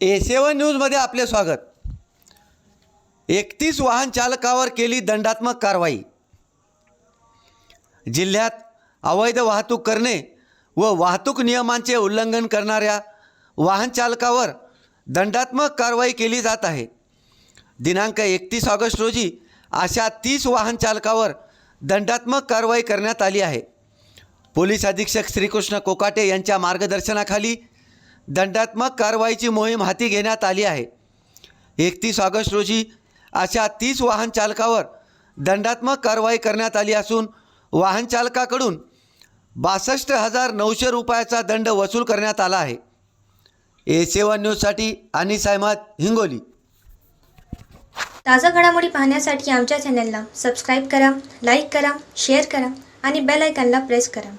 ए सेवन न्यूजमध्ये आपले स्वागत. एकतीस वाहन चालकावर केली दंडात्मक कारवाई. जिल्ह्यात अवैध वाहतूक करणे व वाहतूक नियमांचे उल्लंघन करणाऱ्या वाहन चालकावर दंडात्मक कारवाई केली जात आहे. दिनांक एकतीस ऑगस्ट रोजी अशा तीस वाहन चालकावर दंडात्मक कारवाई करण्यात आली आहे. पोलीस अधीक्षक श्रीकृष्ण कोकाटे यांच्या मार्गदर्शनाखाली दंडात्मक कारवाईची मोहीम हाती घेण्यात आली आहे. एकतीस ऑगस्ट रोजी अशा तीस वाहन चालकावर दंडात्मक कारवाई करण्यात आली असून वाहन चालकाकडून बासष्ट हजार नऊशे रुपयाचा दंड वसूल करण्यात आला आहे. ए सेवन न्यूजसाठी अनिस अहमद हिंगोली. ताज्या घडामोडी पाहण्यासाठी आमच्या चॅनलला सबस्क्राईब करा लाईक करा शेअर करा आणि बेल आयकॉनला प्रेस करा.